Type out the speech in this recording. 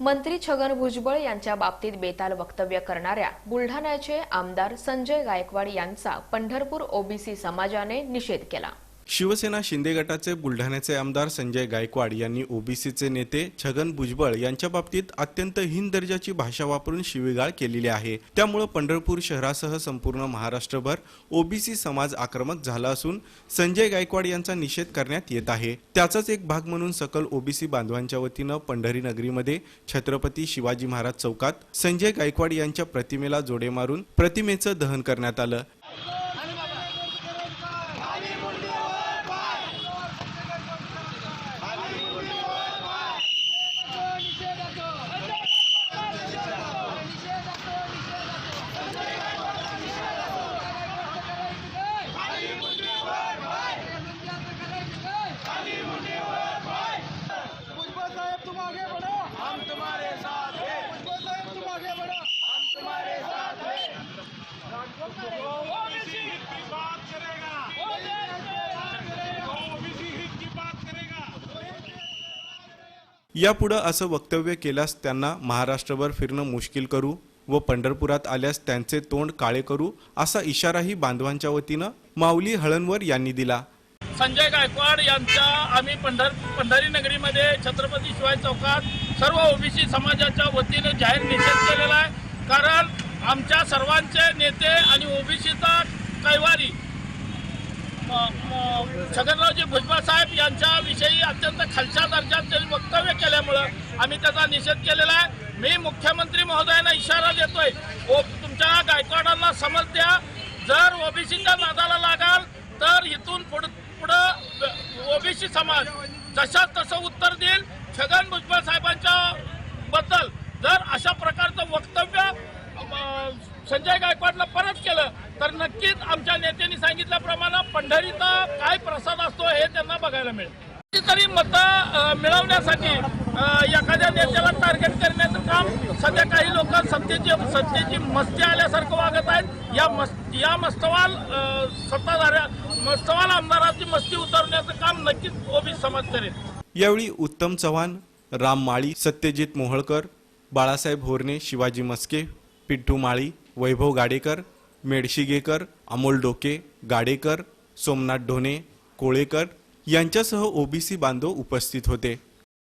मंत्री छगन भुजबळ यांच्या बाबतीत बेताल वक्तव्य करणाऱ्या बुलढाण्याचे आमदार संजय गायकवाड यांचा पंढरपूर ओबीसी समाजाने निषेध केला. शिवसेना शिंदे गटाचे बुलढाण्याचे आमदार संजय गायकवाड यांनी ओबीसीचे नेते छगन भुजबळ यांच्या बाबतीत अत्यंत हीन दर्जाची भाषा वापरून शिवीगाळ केलेली आहे. त्यामुळे पंढरपूर शहरासह संपूर्ण महाराष्ट्रभर ओबीसी समाज आक्रमक झाला असून संजय गायकवाड यांचा निषेध करण्यात येत आहे. त्याचाच एक भाग म्हणून सकल ओबीसी बांधवांच्या वतीनं पंढरी नगरीमध्ये छत्रपती शिवाजी महाराज चौकात संजय गायकवाड यांच्या प्रतिमेला जोडे मारून प्रतिमेचं दहन करण्यात आलं. यापुढं असं वक्तव्य केल्यास त्यांना महाराष्ट्रभर फिरणं मुश्किल करू व पंढरपुरात आल्यास त्यांचे तोंड काळे करू असा इशाराही बांधवांच्या वतीनं माऊली हळणवर यांनी दिला. संजय गायकवाड यांच्या आम्ही पंढर पंढरी नगरीमध्ये छत्रपती शिवाय चौकात सर्व ओबीसी समाजाच्या वतीने जाहीर निषेध केलेला आहे. कारण आमच्या सर्वांचे नेते आणि ओबीसीचा कैवारी छगनरावजी भुजबळ साहेब यांच्याविषयी अत्यंत खालच्या दर्जात आम्ही त्याचा निषेध केलेला आहे. मी मुख्यमंत्री महोदयांना इशारा देतोय. ओ तुमच्या गायकवाडांना समज द्या. जर ओबीसीच्या नादाला लागाल तर इथून पुढं पुढं ओबीसी समाज जशा तसं उत्तर देईल. छगन भुजबळ साहेबांच्या बद्दल जर अशा प्रकारचं वक्तव्य संजय गायकवाडला परत केलं तर नक्कीच आमच्या नेत्यांनी सांगितल्याप्रमाणे पंढरीचा काय प्रसाद असतो हे त्यांना बघायला मिळेल. कितीतरी मतं मिळवण्यासाठी एखाद्या नेत्याला टार्गेट करण्याचं काम सध्या काही लोक सत्तेची सत्तेची मस्ती आल्यासारखं वागत आहेत. या मस्त या मस्तवाल सत्ताधाऱ्या मस्तवाल आमदाराची मस्ती उतरण्याचं काम नक्कीच ओबीसी समाज करेल. यावेळी उत्तम चव्हाण राम माळी सत्यजित मोहळकर बाळासाहेब होरणे शिवाजी मस्के पिट्टू माळी वैभव गाडेकर मेडशिगेकर अमोल डोके गाडेकर सोमनाथ ढोणे कोळेकर यांच्यासह ओबीसी बांधव उपस्थित होते.